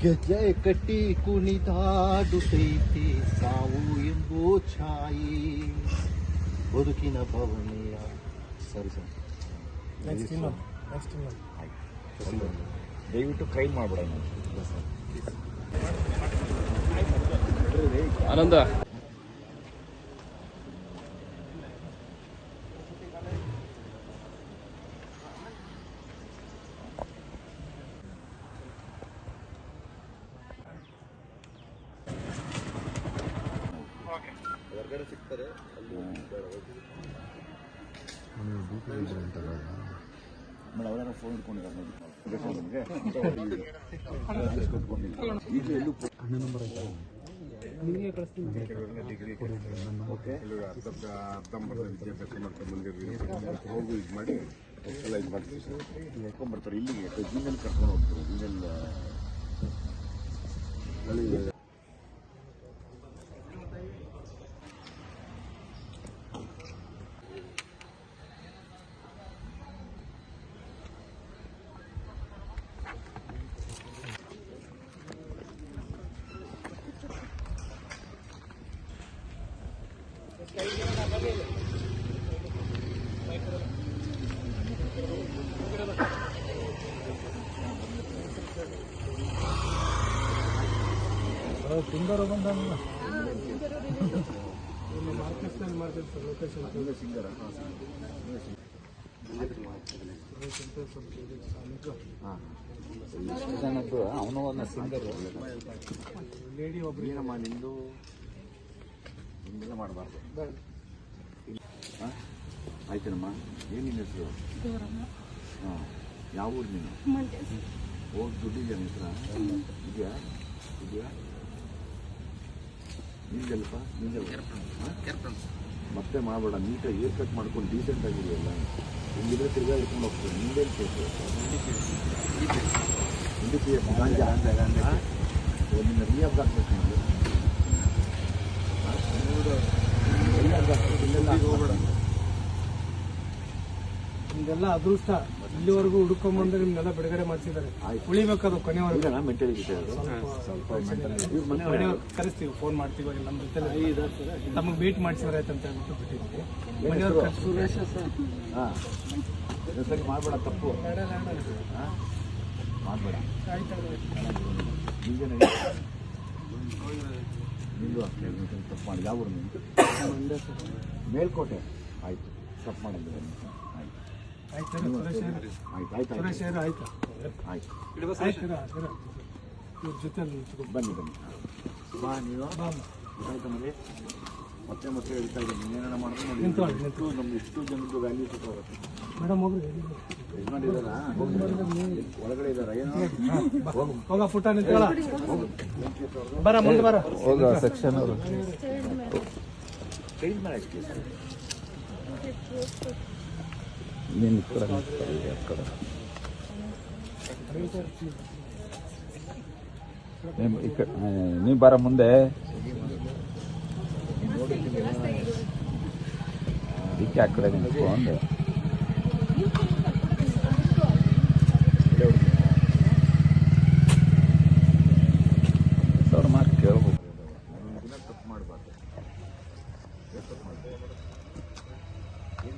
ಗೆಜ್ಜೆ ಕಟ್ಟಿ ಕುಣಿದಾಡುತ್ತೈತಿ ಸಾವು ಎಂಬೋ ಛಾಯಿ. ಬದುಕಿನ ಭವನೆಯ ಸರಿ ಸರ್. ನೆಕ್ಸ್ಟ್ ಇನ್ನೊಂದು. ನೆಕ್ಸ್ಟ್ ಇನ್ನೊಂದು. ದಯವಿಟ್ಟು ಕೈ ಮಾಡ್ಬೇಡ ಆನಂದ. ಹೊರಗಡೆ ಸಿಗ್ತಾರೆ ಅಲ್ಲಿ ಆಮೇಲೆ ಅವರ ಫೋನ್ ಇಟ್ಕೊಂಡಿದ್ದಾರೆ ನೋಡಿ. ಈಗ ಎಲ್ಲೂ ಅರ್ಧಂಬರ್ಧ ವಿದ್ಯಾಭ್ಯಾಸ ಮಾಡ್ಕೊಂಡು ಬಂದಿರ್ತೀವಿ ಹೋಗು ಇದು ಮಾಡಿ. ಎಲ್ಲ ಇದು ಮಾಡ್ತೀವಿ. ಸರ್ ಇಲ್ಲಿಗೆ ಜೀನಲ್ಲಿ ಕರ್ಕೊಂಡು ಹೋಗ್ತಾರೆ ಜಿನಲ್ಲಿ ತಿಂದವರು ಬಂದ ಮಾರ್ಕೆಟ್ನಲ್ಲಿ ಮಾಡ್ತೀವಿ ಸರ್ ಲೊಕೇಶನ್ ಸಿಂಗರ ಅವನು ಸಿಂಗರ್ ಲೇಡಿ ಒಬ್ರು ಏನಮ್ಮ ನಿಂದು ಹಿಂಗೆಲ್ಲ ಮಾಡಬಾರ್ದು. ಹಾಂ? ಆಯ್ತೇನಮ್ಮ? ಏನು ನಿನ್ನ ಹೆಸರು ಹಾಂ. ಯಾವ ಊರು ನೀನು? ಹೋಗಿ ದುಡ್ಡಿದ್ಯಾ ನಿನ್ನ ಹತ್ರ? ಇದೆಯಾ? ಇದೆಯಾ? ನಿಂದಲ್ಪ ಮತ್ತೆ ಮಾಡಬೇಡ. ನೀಟಾಗಿ ಏರ್ ಕಟ್ ಮಾಡ್ಕೊಂಡು ಡೀಸೆಂಟ್ ಆಗಿದೆಯಲ್ಲ ಹಿಂಗಿದ್ರೆ ತಿರ್ಗಾ ಇಟ್ಕೊಂಡು ಹೋಗ್ತೀವಿ ನಿಂದೇನು ಕೇಸು ಎನ್ ಪಿ ಎಸ್ ಗಾಂಜಾ. ನಿನ್ನ ಹಾಕ್ಬೇಕು ನಿಮ್ದೆಲ್ಲ ಅದೃಷ್ಟ. ಇಲ್ಲಿವರೆಗೂ ಹುಡ್ಕೊಂಬಂದ್ರೆ ನಿಮ್ನೆಲ್ಲ ಬಿಡುಗಡೆ ಮಾಡಿಸಿದ್ದಾರೆ. ಉಳಿಬೇಕದು ಕೊನೆವರೆಗೂ ಕರೆಸ್ತೀವಿ ಫೋನ್ ಮಾಡ್ತೀವಿ ನಮ್ಮ ಜೊತೆ ತಮಗೆ ಭೇಟಿ ಮಾಡಿಸಿದ್ರೆ ಆಯ್ತು ಅಂತ ಹೇಳ್ಬಿಟ್ಟು ಬಿಟ್ಟಿದ್ವಿ. ಮನೆಯವ್ರು ಸುರೇಶ ಸರ್. ಹಾಂ. ಸರಿ ಮಾಡಬೇಡ ತಪ್ಪು. ಹಾಂ? ಮಾಡಬೇಡ. ನಿಂದು ಅಷ್ಟೇ ತಪ್ಪು ಮಾಡಿ. ಯಾವ ಊರು ಮೇಲ್ಕೋಟೆ. ಆಯಿತು. ತಪ್ಪು ಮಾಡಿದ್ರೆ. ಆಯ್ತು. ಆಯ್ತು. ಆಯ್ತು ಆಯ್ತು ಆಯ್ತು. ಆಯ್ತು. ಆಯ್ತು. ಆಯ್ತು. ಇವ್ರ ಜೊತೆ. ಬನ್ನಿ ಬನ್ನಿ. ಬಾ ನೀವು. ಗೊತ್ತಾಯ್ತಾ ಮನೆ? ಮತ್ತೆ ಮತ್ತೆ ಹೇಳ್ತಾ ಇದ್ದೀನಿ. ಏನೇನೋ ನಿಂತ್ಕೊಳ್ಳಿ, ಎಷ್ಟು ಇಷ್ಟು ಜನದ್ದು ವ್ಯಾಲ್ಯೂ ಮೇಡಮ್ ಹೋಗ್ರಿ. ಒಳಗಡೆ ಇದ್ದಾರ ಏನು? ಹೋಗು. ಪುಟ್ಟ ಬರ ಮುಂದೆ ಬರ. ಹೋಗ ಸೆಕ್ಷನ್ ಅವರು. ಚೇಂಜ್ ಮಾಡಿ ಕಡೆ ಆ, ಕಡೆ ನಿಂತ್ಕೊಂಡು ಅವ್ರ ಮಾತು ಕೇಳ್ಬೇಕು ದಿನ ತಪ್ಪು ಮಾಡಬಾರ್ದು ತಪ್ಪು ಮಾಡಬಾರ್ದು ಏನು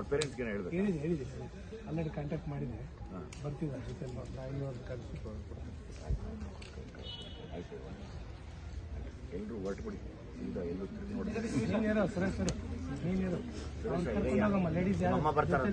ಅವ್ರ ಪೇರೆಂಟ್ಸ್ಗೆ ಹೇಳಿದೆ ಹೇಳಿದೆ ಆಲ್ರೆಡಿ ಕಾಂಟ್ಯಾಕ್ಟ್ ಮಾಡಿದೆ. ಬರ್ತಿದ್ದಾರೆ ಜೊತೆ ಆಯ್ತು. ಎಲ್ಲರೂ ಎಲ್ಲರೂ ತಿರುಗಿ ನೋಡಿ ನೀನೇರೋ ಸುರೇಶ್ ನೀನೇರೋ ಲೇಡೀಸ್ ಯಾರು? ಬರ್ತಾರೆ